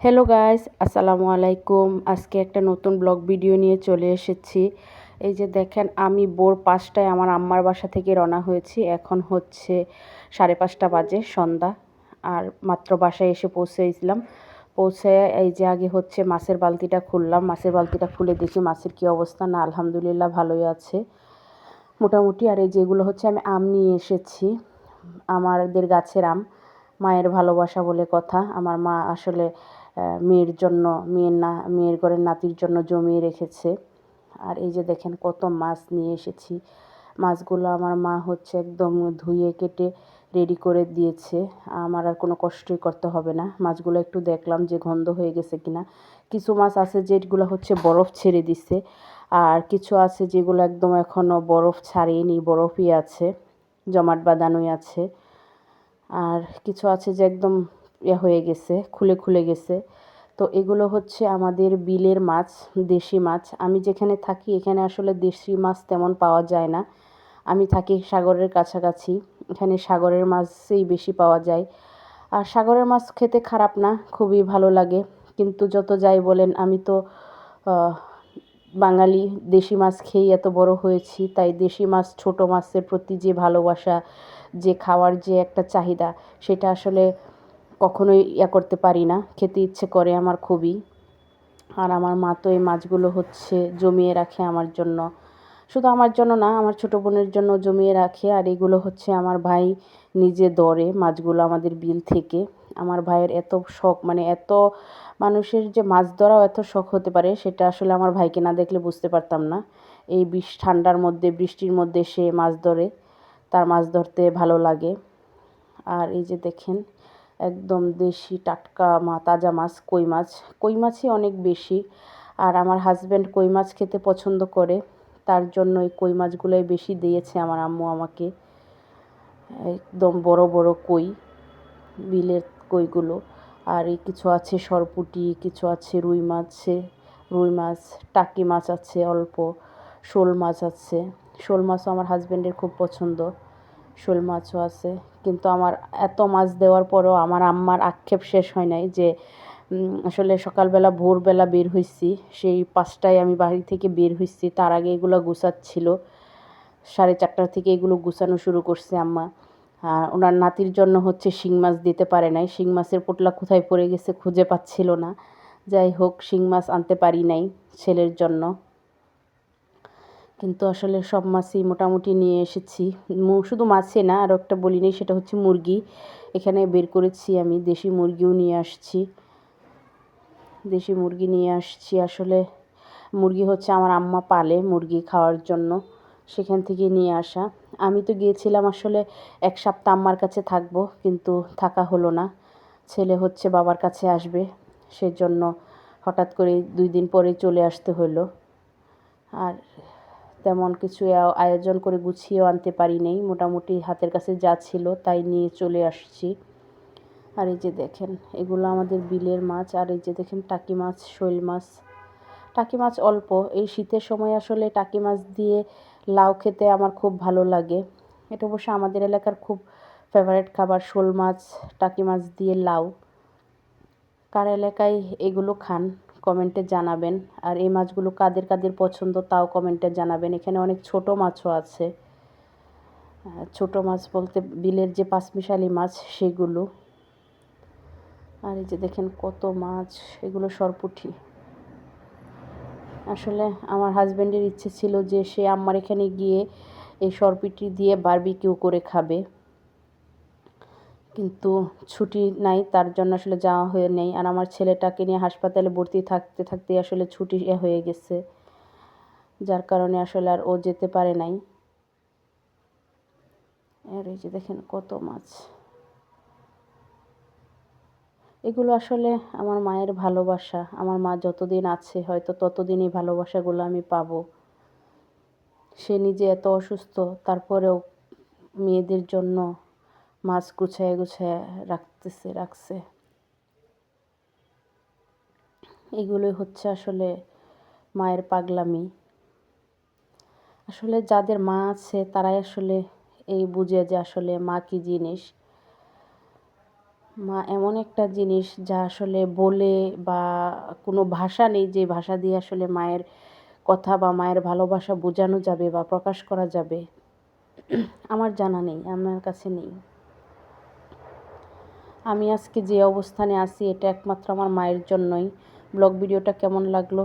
Hello guys আসসালামু আলাইকুম। আজকে একটা নতুন ব্লগ ভিডিও নিয়ে চলে এসেছি। এই যে দেখেন, আমি বোর পাঁচটায় আমার আম্মার বাসা থেকে রওনা হয়েছি। এখন হচ্ছে সাড়ে পাঁচটা বাজে, সন্ধ্যা। আর মাত্র বাসায় এসে পৌঁছেছিলাম। পৌঁছে এই যে আগে হচ্ছে মাছের বালতিটা খুললাম। মাছের বালতিটা খুলে দেখি মাছের কি অবস্থা। না, আলহামদুলিল্লাহ ভালোই আছে। মোটামুটি আর এই যেগুলো হচ্ছে আমি আম নিয়ে এসেছি। আমাদের গাছের আম, মায়ের ভালোবাসা বলে কথা। আমার মা আসলে মেয়ের জন্য, মেয়ের না, মেয়ের ঘরের নাতির জন্য জমিয়ে রেখেছে। আর এই যে দেখেন কত মাছ নিয়ে এসেছি। মাছগুলো আমার মা হচ্ছে একদম ধুয়ে কেটে রেডি করে দিয়েছে। আমার আর কোনো কষ্টই করতে হবে না। মাছগুলো একটু দেখলাম যে গন্ধ হয়ে গেছে কিনা। কিছু মাছ আছে যেগুলো হচ্ছে বরফ ছেড়ে দিছে। আর কিছু আছে যেগুলো একদম এখনও বরফ ছাড়িয়ে বরফই আছে, জমাট বাঁধানোই আছে। আর কিছু আছে যে একদম হয়ে গেছে, খুলে খুলে গেছে। তো এগুলো হচ্ছে আমাদের বিলের মাছ, দেশি মাছ। আমি যেখানে থাকি, এখানে আসলে দেশি মাছ তেমন পাওয়া যায় না। আমি থাকি সাগরের কাছাকাছি, এখানে সাগরের মাছই বেশি পাওয়া যায়। আর সাগরের মাছ খেতে খারাপ না, খুবই ভালো লাগে। কিন্তু যত যাই বলেন, আমি তো বাঙালি, দেশি মাছ খেয়েই এত বড় হয়েছি। তাই দেশি মাছ, ছোট মাছের প্রতি যে ভালোবাসা, যে খাওয়ার যে একটা চাহিদা, সেটা আসলে কখনোই ইয়া করতে পারি না। খেতে ইচ্ছে করে আমার খুবই। আর আমার মা তো এই মাছগুলো হচ্ছে জমিয়ে রাখে আমার জন্য। শুধু আমার জন্য না, আমার ছোটো বোনের জন্য জমিয়ে রাখে। আর এগুলো হচ্ছে আমার ভাই নিজে দরে মাছগুলো আমাদের বিল থেকে। আমার ভাইয়ের এত শখ মানে এত মানুষের যে মাছ ধরাও এত শখ হতে পারে, সেটা আসলে আমার ভাইকে না দেখলে বুঝতে পারতাম না। এই বিষ, ঠান্ডার মধ্যে, বৃষ্টির মধ্যে সে মাছ ধরে, তার মাছ ধরতে ভালো লাগে। আর এই যে দেখেন একদম দেশি টাটকা মা, তাজা মাছ, কই মাছ। কই মাছই অনেক বেশি। আর আমার হাজব্যান্ড কই মাছ খেতে পছন্দ করে, তার জন্য এই কই মাছগুলোই বেশি দিয়েছে আমার আম্মু আমাকে। একদম বড় বড় কই, বিলের কইগুলো। আর এই কিছু আছে সরপুটি, কিছু আছে রুই মাছে, রুই মাছ, টাকি মাছ আছে অল্প, শোল মাছ আছে। শোল মাছও আমার হাজব্যান্ডের খুব পছন্দ। শোল মাছও আছে। কিন্তু আমার এত মাছ দেওয়ার পরও আমার আম্মার আক্ষেপ শেষ হয় নাই যে আসলে সকালবেলা, ভোরবেলা বের হয়েছি সেই পাঁচটায় আমি বাড়ি থেকে বের হয়েছি তার আগে এগুলো গুছাচ্ছিল। সাড়ে চারটার থেকে এগুলো গুছানো শুরু করছে আম্মা। আর ওনার নাতির জন্য হচ্ছে শিং মাছ দিতে পারে নাই। শিং মাছের পোটলা কোথায় পড়ে গেছে খুঁজে পাচ্ছিল না। যাই হোক, শিং মাছ আনতে পারি নাই ছেলের জন্য। কিন্তু আসলে সব মাছই মোটামুটি নিয়ে এসেছি। শুধু মাছে না আরও একটা বলি নেই, সেটা হচ্ছে মুরগি। এখানে বের করেছি আমি, দেশি মুরগিও নিয়ে আসছি। দেশি মুরগি নিয়ে আসছি আসলে। মুরগি হচ্ছে আমার আম্মা পালে মুরগি খাওয়ার জন্য, সেখান থেকে নিয়ে আসা। আমি তো গিয়েছিলাম আসলে এক সপ্তাহ আম্মার কাছে থাকব, কিন্তু থাকা হলো না। ছেলে হচ্ছে বাবার কাছে আসবে, সেজন্য হঠাৎ করে দুই দিন পরে চলে আসতে হলো। আর তেমন কিছু আয়োজন করে গুছিয়েও আনতে পারি নেই। মোটামুটি হাতের কাছে যা ছিল তাই নিয়ে চলে আসছি। আর এই যে দেখেন, এগুলো আমাদের বিলের মাছ, আর এই যে দেখেন টাকি মাছ, শৈল মাছ। টাকি মাছ অল্প, এই শীতের সময় আসলে টাকি মাছ দিয়ে লাউ খেতে আমার খুব ভালো লাগে। এটা অবশ্য আমাদের এলাকার খুব ফেভারেট খাবার, শোল মাছ, টাকি মাছ দিয়ে লাউ। কার এলাকায় এগুলো খান? কমেন্টে জানাবেন। আর এই মাছগুলো কাদের কাদের পছন্দ তাও কমেন্টে জানাবেন। এখানে অনেক ছোট মাছও আছে। ছোট মাছ বলতে বিলের যে পাঁচমিশালি মাছ সেগুলো। আর এই যে দেখেন কত মাছ, এগুলো সরপুঠি। আসলে আমার হাজব্যান্ডের ইচ্ছে ছিল যে সে আমার এখানে গিয়ে এই সরপিটি দিয়ে বারবিকিউ করে খাবে। কিন্তু ছুটি নাই, তার জন্য আসলে যাওয়া হয়ে নেই। আর আমার ছেলেটাকে নিয়ে হাসপাতালে ভর্তি থাকতে থাকতে আসলে ছুটি হয়ে গেছে, যার কারণে আসলে আর ও যেতে পারে নাই। আর এই যে দেখেন কত মাছ। এগুলো আসলে আমার মায়ের ভালোবাসা। আমার মা যতদিন আছে, হয়তো ততদিন এই ভালোবাসাগুলো আমি পাবো। সে নিজে এত অসুস্থ, তারপরেও মেয়েদের জন্য মাছ গুছায় গুছায় রাখতেছে, রাখছে। এগুলোই হচ্ছে আসলে মায়ের পাগলামি। আসলে যাদের মা আছে, তারাই আসলে এই বুঝে যে আসলে মা কি জিনিস। মা এমন একটা জিনিস যা আসলে বলে বা কোনো ভাষা নেই যে ভাষা দিয়ে আসলে মায়ের কথা বা মায়ের ভালোবাসা বোঝানো যাবে বা প্রকাশ করা যাবে। আমার জানা নেই, আমার কাছে নেই। আমি আজকে যে অবস্থানে আছি এটা একমাত্র আমার মায়ের জন্যই। ব্লগ ভিডিওটা কেমন লাগল?